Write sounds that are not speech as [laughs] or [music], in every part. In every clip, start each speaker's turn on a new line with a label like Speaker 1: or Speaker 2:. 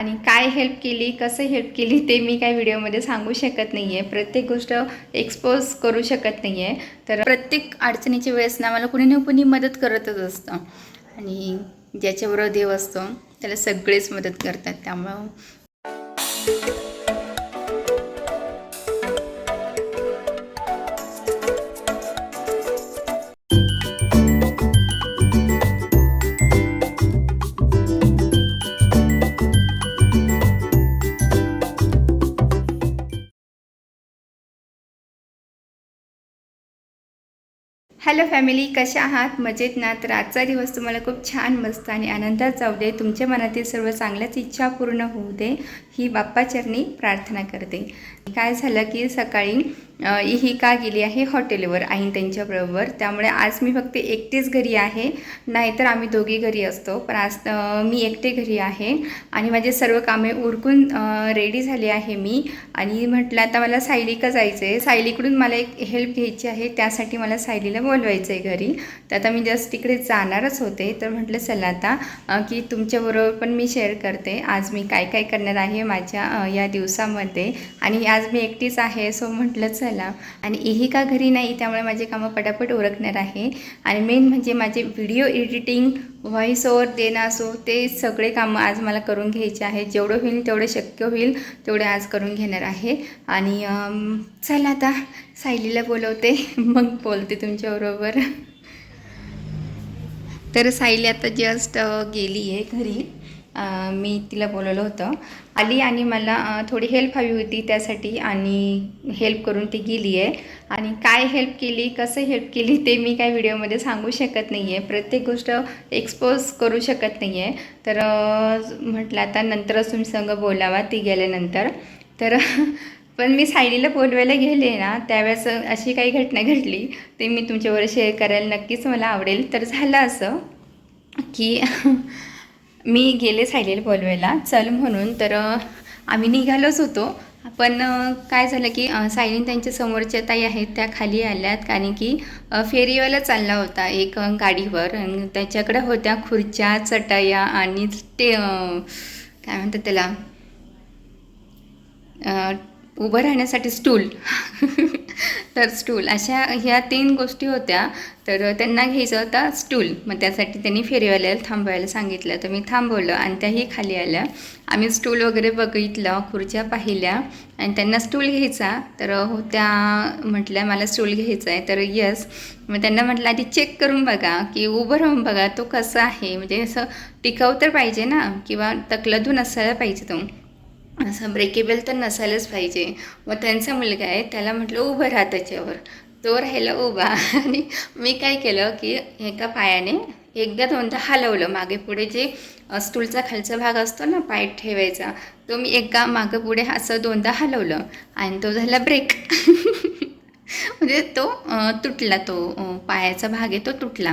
Speaker 1: आणि काय हेल्प केली कसं हेल्प केली ते मी काय व्हिडिओमध्ये सांगू शकत नाही आहे प्रत्येक गोष्ट एक्सपोज करू शकत नाही आहे तर प्रत्येक अडचणीच्या वेळेस ना मला कुणी ना कुणी मदत करतच असतं. आणि ज्याच्याबरोबर देव असतो त्याला सगळेच मदत करतात. त्यामुळं हॅलो फॅमिली कशा आहात? मजेत ना? तर आजचा दिवस तुम्हाला खूप छान मस्त आणि आनंदात जाऊ दे. तुमच्या मनातील सर्व चांगल्याच इच्छा पूर्ण होऊ दे. ही बाप्पाचरणी प्रार्थना करते. काय झालं की सकाळी ही का गेली आहे हॉटेलवर आईन त्यांच्याबरोबर त्यामुळे आज मी फक्त एकटीच घरी आहे. नाहीतर आम्ही दोघी घरी असतो. पण आज मी एकटे घरी आहे आणि माझे सर्व कामे उरकून रेडी झाले आहे मी. आणि म्हटलं आता मला सायलीका जायचं आहे सायलीकडून मला एक हेल्प घ्यायची आहे. त्यासाठी मला सायलीला बोलवायचं आहे घरी. तर आता मी जस्ट तिकडे जाणारच होते. तर म्हटलं चला आता की तुमच्याबरोबर पण मी शेअर करते. आज मी काय काय करणार आहे? माझ्या या दिवसामध्ये. आणि आज मी एकटीच आहे सो म्हटलं चला. आणि ही का घरी नाही त्यामुळे माझे कामं पटापट ओळखणार आहे. आणि मेन म्हणजे माझे व्हिडिओ एडिटिंग व्हॉइस ओवर देणं असो ते सगळे कामं आज मला करून घ्यायचे आहे जेवढं होईल तेवढं शक्य होईल तेवढे आज करून घेणार आहे. आणि चला आता सायलीला बोलवते. [laughs] मग बोलते तुमच्याबरोबर. तर सायली आता जस्ट गेली आहे घरी. मी तिला बोलवलं होतं. आली आणि मला थोडी हेल्प हवी होती त्यासाठी आणि हेल्प करून ती गेली आहे. आणि काय हेल्प केली कसं हेल्प केली ते मी काय व्हिडिओमध्ये सांगू शकत नाही आहे प्रत्येक गोष्ट एक्सपोज करू शकत नाही आहे तर म्हटलं आता नंतरच तुम्ही संग बोलावा ती गेल्यानंतर. तर [laughs] पण मी सायलीला बोलवायला गेले ना त्यावेळेस अशी काही घटना घडली ते मी तुमच्यावर शेअर करायला नक्कीच मला आवडेल. तर झालं असं की [laughs] मी गेले सायलेल बोलवायला. चल म्हणून तर आम्ही निघालोच होतो. पण काय झालं की अ, सायलीन त्यांच्या समोरच्या ताई आहेत त्या खाली आल्यात. कारण की फेरीवाला चालला होता एक गाडीवर. त्याच्याकडे होत्या खुर्च्या चटया आणि ते काय म्हणतात त्याला? उभं राहण्यासाठी स्टूल. तर स्टूल अशा ह्या तीन गोष्टी होत्या. तर त्यांना घ्यायचं होता स्टूल मग त्यासाठी त्यांनी फेरीवाल्याला थांबवायला सांगितलं. तर मी थांबवलं आणि त्याही खाली आल्या. आम्ही स्टूल वगैरे बघितलं खुर्च्या पाहिल्या आणि त्यांना स्टूल घ्यायचा. तर होत्या म्हटल्या मला स्टूल घ्यायचा आहे तर यस मग त्यांना म्हटलं आधी चेक करून बघा की उभं राहून बघा तो कसा आहे. म्हणजे असं टिकाऊ तर पाहिजे ना? किंवा तकलदून असायला पाहिजे तो. असं ब्रेकेबल तर नसायलाच पाहिजे. मग त्यांचा मुलगा आहे त्याला म्हटलं उभं राहा त्याच्यावर. तो राहिला उभा. आणि मी काय केलं की एका पायाने एकदा दोनदा हलवलं. मागे पुढे जे स्टूलचा खालचा भाग असतो ना पाय ठेवायचा तो मी एका मागं पुढे असं दोनदा हलवलं आणि तो झाला ब्रेक [laughs] म्हणजे तो तुटला तो पायाचा भाग आहे तो तुटला.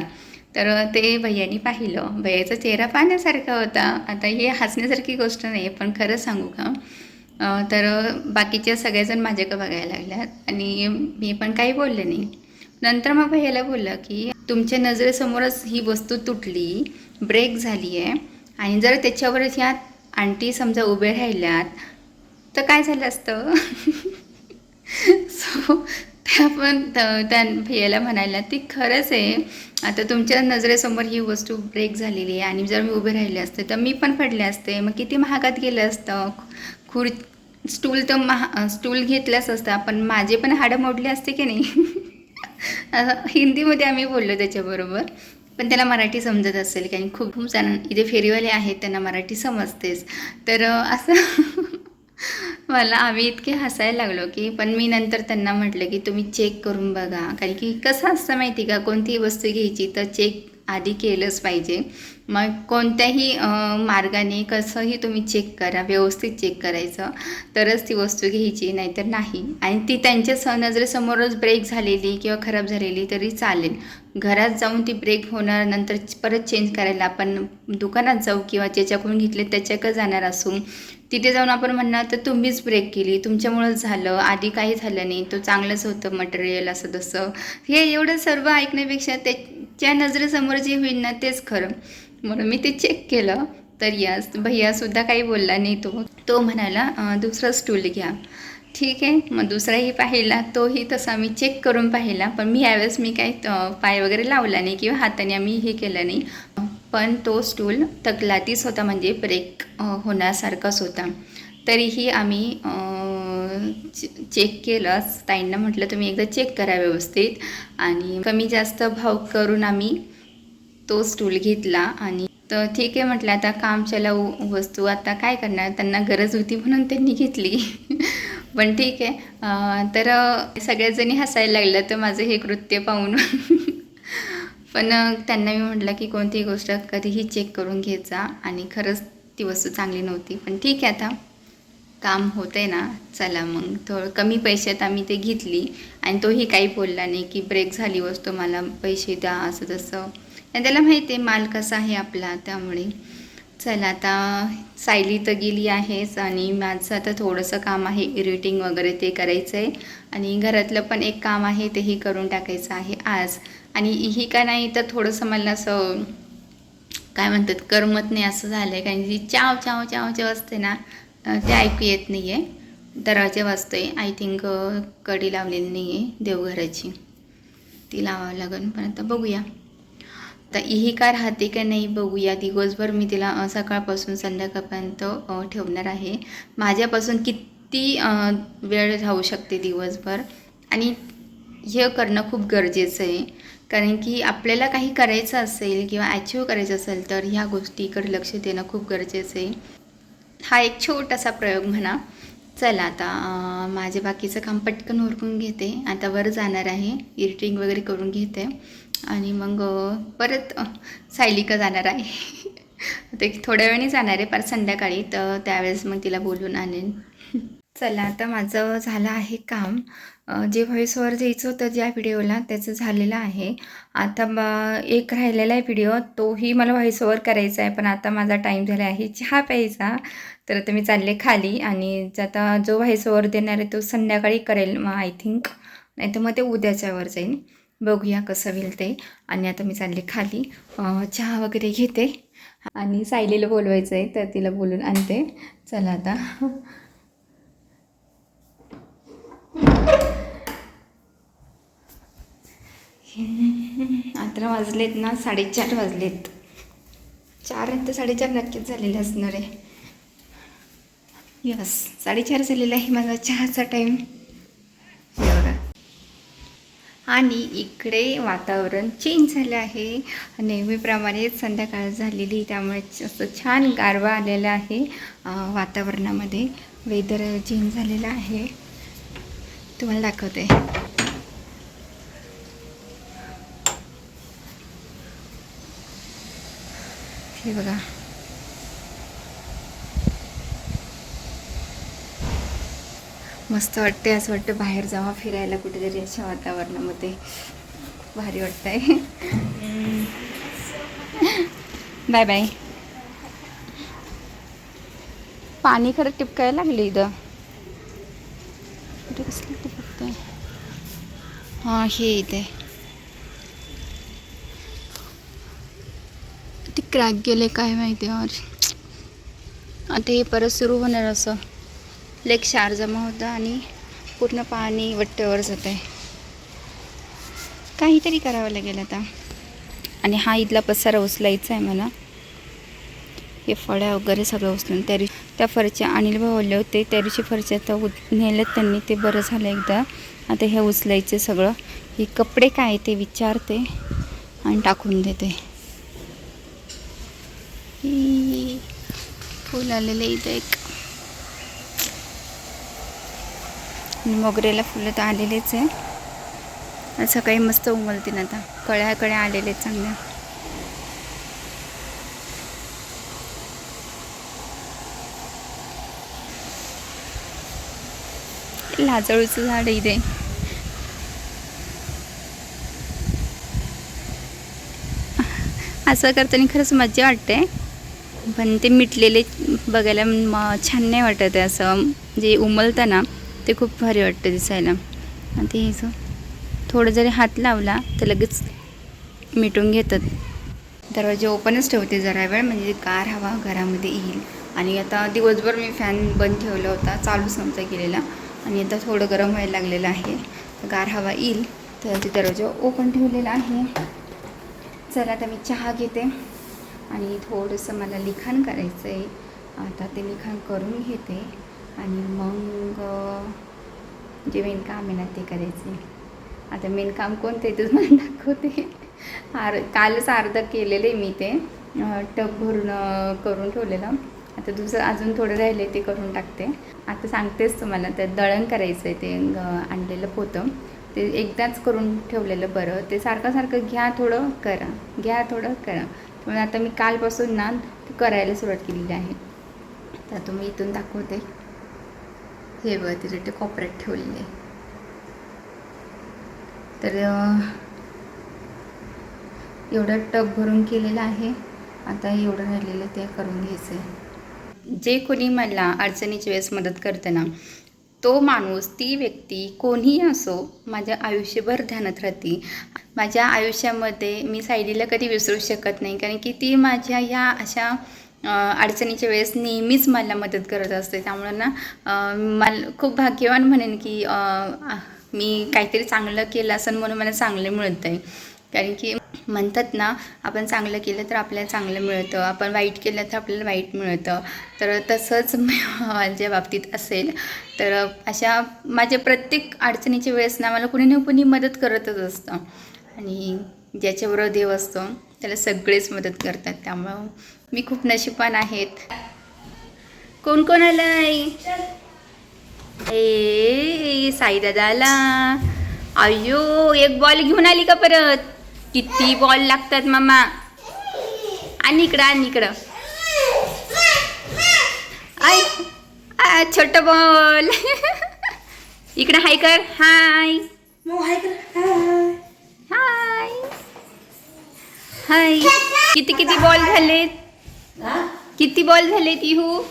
Speaker 1: तर ते भैयानी पाहिलं. भैयाचा चेहरा पाहण्यासारखा होता. आता हे हसण्यासारखी गोष्ट नाही आहे पण खरं सांगू का? तर बाकीच्या सगळेजण माझ्याकडे बघायला लागल्यात आणि मी पण काही बोलले नाही. नंतर मग भैयाला बोललं की तुमच्या नजरेसमोरच ही वस्तू तुटली ब्रेक झाली आहे आणि जर त्याच्यावर ह्या आंटी समजा उभे राहिल्यात तर काय झालं असतं? [laughs] सो त्या पण त्या भैयाला म्हणायला ती खरंच आहे. आता तुमच्या नजरेसमोर ही वस्तू ब्रेक झालेली आहे आणि जर मी उभे राहिले असते तर मी पण पडले असते. मग किती महागात गेलं असतं? खुर स्टूल तर महा स्टूल घेतलाच असतं पण माझे पण हाडं मोडले असते की नाही? [laughs] हिंदीमध्ये आम्ही बोललो त्याच्याबरोबर. पण त्याला मराठी समजत असेल कारण खूप खूप जण इथे फेरीवाले आहेत त्यांना मराठी समजतेच. तर असं मला आम्ही इतके हसायला लागलो की पण मी नंतर त्यांना म्हटलं की तुम्ही चेक करून बघा. कारण की कसं असतं माहिती का? कोणतीही वस्तू घ्यायची तर चेक आधी केलंच पाहिजे. मग कोणत्याही मार्गाने कसंही तुम्ही चेक करा व्यवस्थित चेक करायचं. तरच ती वस्तू घ्यायची नाहीतर नाही. आणि ती त्यांच्या सहनजरेसमोरच ब्रेक झालेली किंवा खराब झालेली तरी चालेल. घरात जाऊन ती ब्रेक होणार नंतर परत चेंज करायला आपण दुकानात जाऊ किंवा ज्याच्याकडून घेतले त्याच्याकडे जाणार असू. तिथे जाऊन आपण म्हणणार तर तुम्हीच ब्रेक केली. तुमच्यामुळंच झालं. आधी काही झालं नाही. तो चांगलंच होतं मटेरियल असं तसं. हे एवढं सर्व ऐकण्यापेक्षा ते ज्या नजरेसमोर जे होईल ना तेच खरं. म्हणून मी ते चेक केलं. तर या भैयासुद्धा काही बोलला नाही तो. तो म्हणाला दुसरा स्टूल घ्या. ठीक आहे. मग दुसराही पाहिला. तोही तसा मी चेक करून पाहिला. पण मी यावेळेस मी काही पाय वगैरे लावला नाही किंवा हाताने आम्ही हे केलं नाही. पण तो स्टूल तकलातीच होता म्हणजे ब्रेक होण्यासारखाच होता. तरीही आम्ही चेक केलं ताईंना म्हटलं तुम्ही एकदा चेक करा व्यवस्थित. आणि कमी जास्त भाव करून आम्ही तो स्टूल घेतला आणि तर ठीक आहे म्हटलं आता कामच्याला वस्तू आता काय करणार? त्यांना गरज होती म्हणून त्यांनी घेतली. [laughs] पण ठीक आहे. तर सगळ्याजणी हसायला लागलं तर माझं हे कृत्य पाहून. [laughs] पण त्यांना मी म्हटलं की कोणतीही गोष्ट कधीही चेक करून घेत जा. आणि खरंच ती वस्तू चांगली नव्हती. पण ठीक आहे आता. काम होतंय ना चला मग. थोडं कमी पैशात आम्ही ते घेतली आणि तोही काही बोलला नाही की ब्रेक झाली वस्तू मला पैसे द्या असं तसं. आणि त्याला माहिती आहे माल कसा आहे आपला त्यामुळे. चला आता सायली तर गेली आहेच आणि माझं आता थोडंसं काम आहे इरिटिंग वगैरे ते करायचं आहे आणि घरातलं पण एक काम आहे तेही करून टाकायचं आहे आज. आणि ही का नाही तर थोडंसं मला असं काय म्हणतात करमत नाही असं झालं आहे कारण जी चाव चाव चाव चाव असते ना ते ऐकू येत नाही आहे दरवाजे वाजतो आहे आय थिंक कडी लावलेली नाही आहे देवघराची. ती लावावं लागेल. पण आता बघूया. तर ही काय राहते का नाही बघूया. दिवसभर मी तिला सकाळपासून संध्याकाळपर्यंत ठेवणार आहे. माझ्यापासून किती वेळ राहू शकते दिवसभर? आणि हे करणं खूप गरजेचं आहे. कारण की आपल्याला काही करायचं असेल किंवा अचीव करायचं असेल तर ह्या गोष्टीकडे लक्ष देणं खूप गरजेचं आहे. हा एक छोटासा प्रयोग म्हणा. चला आता माझे बाकीचं काम पटकन उरकून घेते. आता वर जाणार आहे. इरिटिंग वगैरे करून घेते. आणि मग परत सायलिका जाणार आहे. [laughs] ते थोड्या वेळाने जाणार आहे पर संध्याकाळी. तर त्यावेळेस मग तिला बोलून आणेन. चला आता माझं झालं आहे काम. जे व्हॉइस ओवर द्यायचं होतं ज्या व्हिडिओला त्याचं झालेलं आहे. आता ब एक राहिलेला आहे व्हिडिओ तोही मला व्हॉईस ओवर करायचा आहे पण आता माझा टाईम झाला आहे चहा प्यायचा. तर आता मी चालले खाली आणि आता जो व्हॉइस ओवर देणार आहे तो संध्याकाळी करेल मग आय थिंक नाही तर मग ते उद्याच्यावर जाईन. बघूया कसं होईल ते. आणि आता मी चालले खाली. चहा वगैरे घेते. आणि सायलीला बोलवायचं आहे तर तिला बोलून आणते. चला आता. [laughs] आता वाजलेत ना साडेचार वाजलेत. चार तर साडेचार नक्कीच झालेले असणार आहे. यस साडेचार झालेला आहे माझा चहाचा टाईम बघा आणि इकडे वातावरण चेंज झालं आहे. नेहमीप्रमाणेच संध्याकाळ झालेली त्यामुळे असं छान गारवा आलेला आहे वातावरणामध्ये. वेदर चेंज झालेलं आहे. तुम्हाला दाखवते. हे बघा. मस्त वाटते असं वाटतं बाहेर जावा फिरायला कुठेतरी अशा वातावरणामध्ये. भारी वाटतंय. Bye bye. पाणी खरं टिपकायला लागले इथं. हां हे इथे. ते क्रॅक गेले काय माहिती यार. आता हे परत सुरू होणार असं. लेक क्षार जमा होता आणि पूर्ण पाणी वट्ट्यावर जात आहे काहीतरी करावं लागेल आता. आणि हा इथला पसारा उचलायचा आहे मला. हे फळ्या वगैरे सगळं उचलून त्या त्या फरच्या अनिल भाऊ होते. त्या दिवशी फरच्या तर नेल्यात नेलं त्यांनी. ते बरं झालं एकदा. आता हे उचलायचे सगळं. हे कपडे काय ते विचारते आणि टाकून देते. फुल आलेले इथं एक. मोगरेला फुलं तर आलेलेच आहे. असं काही मस्त उमलतील आता. कळ्या कळ्या आलेले आहेत चांगल्या. लाजळूचं झाड इथे. असं करताना खरंच मजा वाटते. पण ते मिटलेले बघायला म छान नाही वाटत आहे असं. जे उमलतं ना ते खूप भारी वाटतं दिसायला. आणि ते थोडं जरी हात लावला तर लगेच मिटून घेतात. दरवाजे ओपनच ठेवते जरा वेळ म्हणजे गार हवा घरामध्ये येईल. आणि आता दिवसभर मी फॅन बंद ठेवला होता चालूच नव्हता केलेला. आणि आता थोडं गरम व्हायला लागलेलं आहे. तर गार हवा येईल. तर ते दरवाजा ओपन ठेवलेला आहे. चला आता मी चहा घेते. आणि थोडंसं मला लिखाण करायचं आहे आता ते लिखाण करून घेते. आणि मग जे मेन काम आहे ना ते करायचे आता मेन काम कोणतं आहे मला [laughs] दाखवते. आर कालच अर्धं केलेलं आहे मी ते. टप भरून करून ठेवलेलं. आता दुसरं अजून थोडं राहिलं आहे ते करून टाकते. आता सांगतेच तुम्हाला तर दळण करायचं आहे ते आणलेलं पोतं. ते एकदाच करून ठेवलेलं बरं. ते सारखं सारखं घ्या थोडं करा. घ्या थोडं करा. त्यामुळे आता मी कालपासून ना ते करायला सुरुवात केलेली आहे. तर तुम्ही इथून दाखवते. हे बघ तिथे ते कॉपरेट ठेवलेले तर एवढं टब भरून केलेलं आहे. आता एवढं राहिलेलं ते करून घ्यायचं आहे जे कोणी मला अडचणीच्या वेळेस मदत करतं ना तो माणूस ती व्यक्ती कोणीही असो माझ्या आयुष्यभर ध्यानात राहते. माझ्या आयुष्यामध्ये मी सायलीला कधी विसरू शकत नाही कारण की ती माझ्या ह्या अशा अडचणीच्या वेळेस नेहमीच मला मदत करत असते. त्यामुळं ना मला खूप भाग्यवान म्हणेन की मी काहीतरी चांगलं केलं असं म्हणून मला चांगलं मिळतं आहे कारण की म्हणतात ना आपण चांगलं केलं तर आपल्याला चांगलं मिळतं. आपण वाईट केलं तर आपल्याला वाईट मिळतं. तर तसंच [laughs] माझ्या बाबतीत असेल. तर अशा माझ्या प्रत्येक अडचणीच्या वेळेस ना मला कुणी ना कुणी मदत करतच असतं. आणि ज्याच्याबरोबर देव असतो त्याला सगळेच मदत करतात. त्यामुळं मी खूप नशिबान आहेत. कोण कोण आलंय? ए साई दादाला आला अय्यो एक बॉल घेऊन आली का परत? किती बॉल लागतात मामा? आणि इकडं आणि इकडं. आय छोट बॉल [laughs] इकडं हाय कर. हाय. हाय. हाय. किती किती बॉल झालेत? किती बॉल झालेत इहू? [laughs]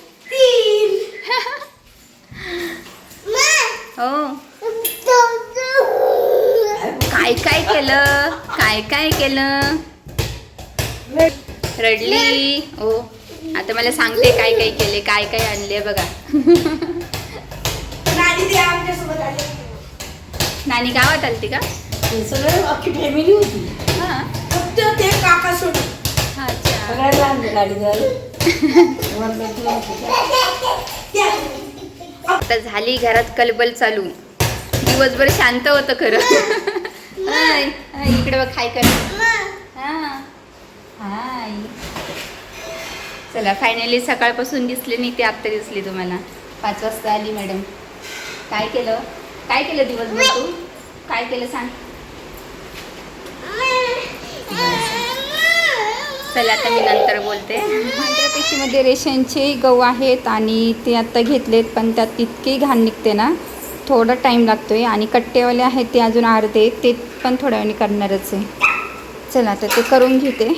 Speaker 1: हो. [laughs] काय काय केलं? काय काय केलं? रडली. हो आता मला सांगते काय काय केले काय काय आणले बघा. नानी गावात आलती का?
Speaker 2: सगळं अख्खी फॅमिली होती.
Speaker 1: हा.
Speaker 2: फक्त ते काका सोडून.
Speaker 1: अच्छा.
Speaker 2: सगळ्यांना आणलं गाडीवर
Speaker 1: आता झाली घरात कलबल चालू. दिवसभर शांत होतं खरं. हाय इकडे बघ हाय कर. हा. हाय चला फायनली सकाळपासून दिसले नाही ते आत्ता दिसली तुम्हाला. पाच वाजता आली मॅडम काय केलं? काय केलं दिवसभर तू? काय केलं सांग. चला आता मी नंतर बोलते. पांढऱ्या पेशीमध्ये रेशनचे गहू आहेत आणि ते आत्ता घेतलेत पण त्यात इतकी घाण निघते ना. थोडा टाईम लागतो आहे आणि कट्टेवाले आहेत ते अजून अर्धे ते पण थोड्या वेळाने करणारच आहे. चला आता ते करून घेते.